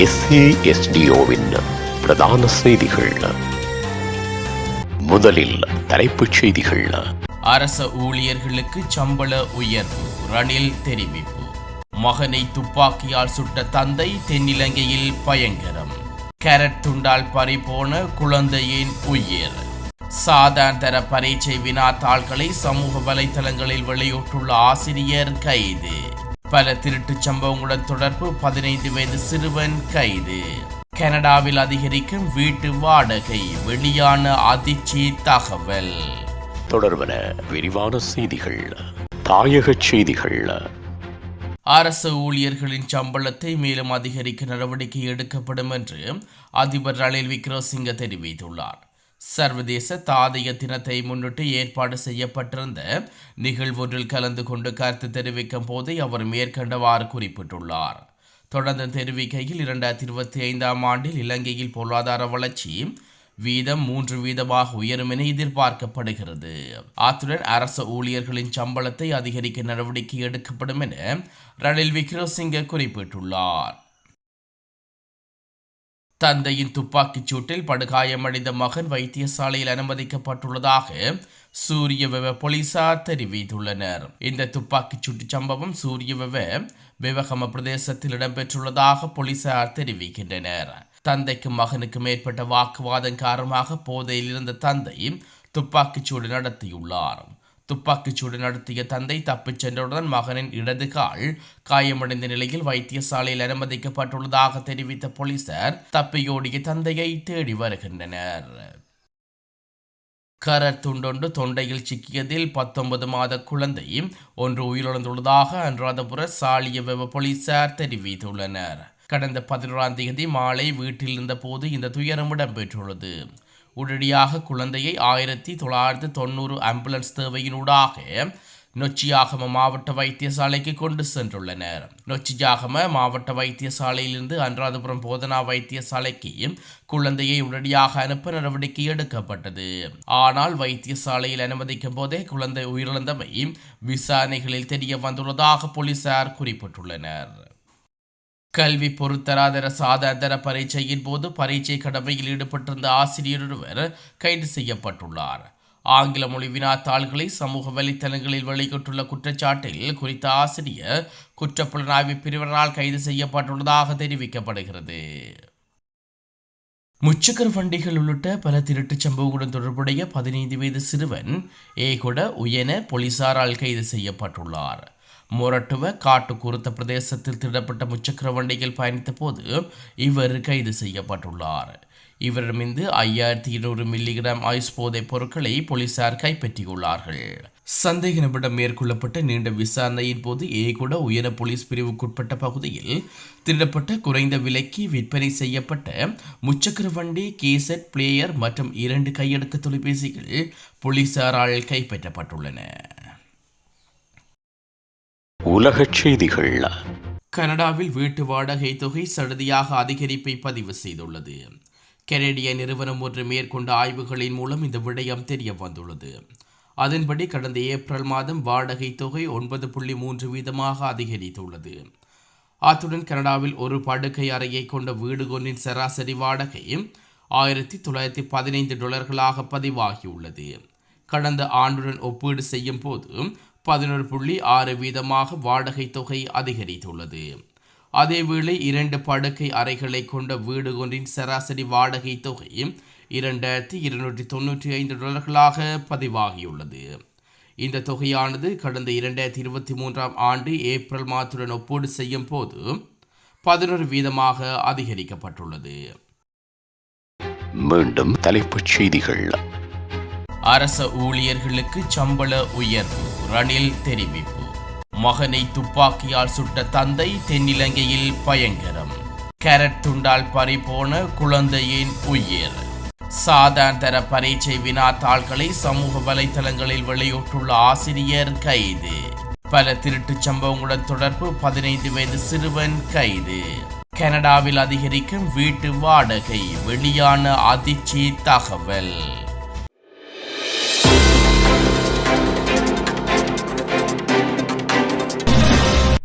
எஸ்ஏஎஸ்டிஓவின் பிரதான செய்திகள். முதலில் தலைப்புச் செய்திகள். அரச ஊழியர்களுக்கு சம்பள உயர்வு ரணில் தெரிவிப்பு. மகனை துப்பாக்கியால் சுட்ட தந்தை தென்னிலங்கையில் பயங்கரம். கேரட் துண்டால் பறிபோன குழந்தையின் உயிர். சாதாரண பரீட்சை வினாத்தாள்களை சமூக வலைதளங்களில் வெளியிட்டுள்ள ஆசிரியர் கைது. பல திருட்டுச் சம்பவங்களுடன் தொடர்பு பதினைந்து வயது சிறுவன் கைது. கனடாவில் அதிகரிக்கும் வீட்டு வாடகை வெளியான அதிர்ச்சி தகவல். தொடர்பன விரிவான செய்திகள் தாயகச் செய்திகள். அரசு ஊழியர்களின் சம்பளத்தை மேலும் அதிகரிக்க நடவடிக்கை எடுக்கப்படும் என்று அதிபர் ரணில் விக்ரமசிங்க தெரிவித்துள்ளார். சர்வதேச தாதிய தினத்தை முன்னிட்டு ஏற்பாடு செய்யப்பட்டிருந்த நிகழ்வொன்றில் கலந்து கொண்டு கருத்து தெரிவிக்கும் போதே அவர் மேற்கண்டவாறு குறிப்பிட்டுள்ளார். தொடர்ந்து தெரிவிக்கையில் இரண்டாயிரத்தி இருபத்தி ஐந்தாம் ஆண்டில் இலங்கையில் பொருளாதார வளர்ச்சி வீதம் மூன்று வீதமாக உயரும் என எதிர்பார்க்கப்படுகிறது. அத்துடன் அரசு ஊழியர்களின் சம்பளத்தை அதிகரிக்க நடவடிக்கை எடுக்கப்படும் என ரணில் விக்ரமசிங்க குறிப்பிட்டுள்ளார். தந்தையின் துப்பாக்கிச் சூட்டில் படுகாயமடைந்த மகன் வைத்தியசாலையில் அனுமதிக்கப்பட்டுள்ளதாக சூரிய வெவ போலீசார் தெரிவித்துள்ளனர். இந்த துப்பாக்கிச் சூட்டு சம்பவம் சூரிய வெவ விவகம பிரதேசத்தில் இடம்பெற்றுள்ளதாக போலீசார் தெரிவிக்கின்றனர். தந்தைக்கும் மகனுக்கும் ஏற்பட்ட வாக்குவாதம் காரணமாக போதையில் இருந்த தந்தை துப்பாக்கிச்சூடு நடத்தியுள்ளார். துப்பாக்கிச்சூடு நடத்திய தந்தை தப்பிச் சென்றவுடன் மகனின் இடது கால் காயமடைந்த நிலையில் வைத்தியசாலையில் அனுமதிக்கப்பட்டுள்ளதாக தெரிவித்த போலீசார் தப்பியோடிய தந்தையை தேடி வருகின்றனர். கரர் துண்டொன்று தொண்டையில் சிக்கியதில் பத்தொன்பது மாத குழந்தை ஒன்று உயிரிழந்துள்ளதாக அனுராதபுர சாலிய வெவ போலீசார் தெரிவித்துள்ளனர். கடந்த பதினோராம் தேதி மாலை வீட்டில் இருந்தபோது இந்த துயரம் இடம்பெற்றுள்ளது. உடனடியாக குழந்தையை ஆயிரத்தி தொள்ளாயிரத்தி தொண்ணூறு ஆம்புலன்ஸ் தேவையினூடாக நொச்சியாகம மாவட்ட வைத்தியசாலைக்கு கொண்டு சென்றுள்ளனர். நொச்சியாகம மாவட்ட வைத்தியசாலையிலிருந்து அனுராதபுரம் போதனா வைத்தியசாலைக்கு குழந்தையை உடனடியாக அனுப்ப நடவடிக்கை எடுக்கப்பட்டது. ஆனால் வைத்தியசாலையில் அனுமதிக்கும் போதே குழந்தை உயிரிழந்தமை விசாரணைகளில் தெரிய வந்துள்ளதாக போலீசார் குறிப்பிட்டுள்ளனர். கல்வி பொருத்தராதர சாதாரண பரீட்சையின் போது பரீட்சை கடமையில் ஈடுபட்டிருந்த ஆசிரியர் ஒருவர் கைது செய்யப்பட்டுள்ளார். ஆங்கில மொழி வினாத்தாள்களை சமூக வலைத்தளங்களில் வெளியிட்டுள்ள குற்றச்சாட்டில் குறித்த ஆசிரியர் குற்றப்புலனாய்வு பிரிவினரால் கைது செய்யப்பட்டுள்ளதாக தெரிவிக்கப்படுகிறது. முச்சக்கர வண்டிகள் உள்ளிட்ட பல திருட்டுச் சம்பவங்களுடன் தொடர்புடைய பதினைந்து வயது சிறுவன் ஏகுட உயன போலீசாரால் கைது செய்யப்பட்டுள்ளார். மொரட்டுவ காட்டு குருத்த பிரதேசத்தில் திருடப்பட்ட முச்சக்கர வண்டியில் பயணித்த போது இவர் கைது செய்யப்பட்டுள்ளார். இவரிடமிருந்து ஐயாயிரத்தி இருநூறு மில்லிகிராம் ஐஸ் போதைப் பொருட்களை போலீசார் கைப்பற்றியுள்ளார்கள். சந்தேக நபரிடம் மேற்கொள்ளப்பட்ட நீண்ட விசாரணையின் போது ஏகுட உயர போலீஸ் பிரிவுக்குட்பட்ட பகுதியில் திருடப்பட்ட குறைந்த விலைக்கு விற்பனை செய்யப்பட்ட முச்சக்கர வண்டி கேசட் பிளேயர் மற்றும் இரண்டு கையடக்க தொலைபேசிகள் போலீசாரால் கைப்பற்றப்பட்டுள்ளன. உலகச் செய்திகள். கனடாவில் வீட்டு வாடகை தொகை சடுதியாக அதிகரிப்பை பதிவு செய்துள்ளது. கெனடிய நிறுவனம் ஒன்று மேற்கொண்ட ஆய்வுகளின் மூலம் இந்த விடயம் தெரிய வந்துள்ளது. அதன்படி கடந்த ஏப்ரல் மாதம் வாடகை தொகை ஒன்பது புள்ளி மூன்று வீதமாக அதிகரித்துள்ளது. அத்துடன் கனடாவில் ஒரு படுக்கை அறையை கொண்ட வீடு ஒன்றின் சராசரி வாடகை ஆயிரத்தி தொள்ளாயிரத்தி பதினைந்து டாலர்களாக பதிவாகியுள்ளது. கடந்த ஆண்டுடன் ஒப்பீடு செய்யும் போது பதினொரு புள்ளி ஆறு வீதமாக வாடகை தொகை அதிகரித்துள்ளது. அதேவேளை இரண்டு படுக்கை அறைகளை கொண்ட வீடு ஒன்றின் சராசரி வாடகை தொகை இரண்டாயிரத்தி இருநூற்றி தொன்னூற்றி ஐந்து டாலர்களாக பதிவாகியுள்ளது. இந்த தொகையானது கடந்த இரண்டாயிரத்தி இருபத்தி மூன்றாம் ஆண்டு ஏப்ரல் மாதத்துடன் ஒப்பீடு செய்யும் போது பதினொரு வீதமாக அதிகரிக்கப்பட்டுள்ளது. மீண்டும் தலைப்புச் செய்திகள். அரச ஊழியர்களுக்கு சம்பள உயர்வு ரணில் தெரிவிப்பு. மகனை துப்பாக்கியால் சுட்ட தந்தை தென்னிலங்கையில் பயங்கரம். கேரட் துண்டால் பறிபோன குழந்தையின் உயிர். சாதாந்தர பரீட்சை வினாத்தாள்களை சமூக வலைதளங்களில் வெளியிட்டுள்ள ஆசிரியர் கைது. பல திருட்டுச் சம்பவங்களுடன் தொடர்பு பதினைந்து வயது சிறுவன் கைது. கனடாவில் அதிகரிக்கும் வீட்டு வாடகை வெளியான அதிர்ச்சி தகவல்.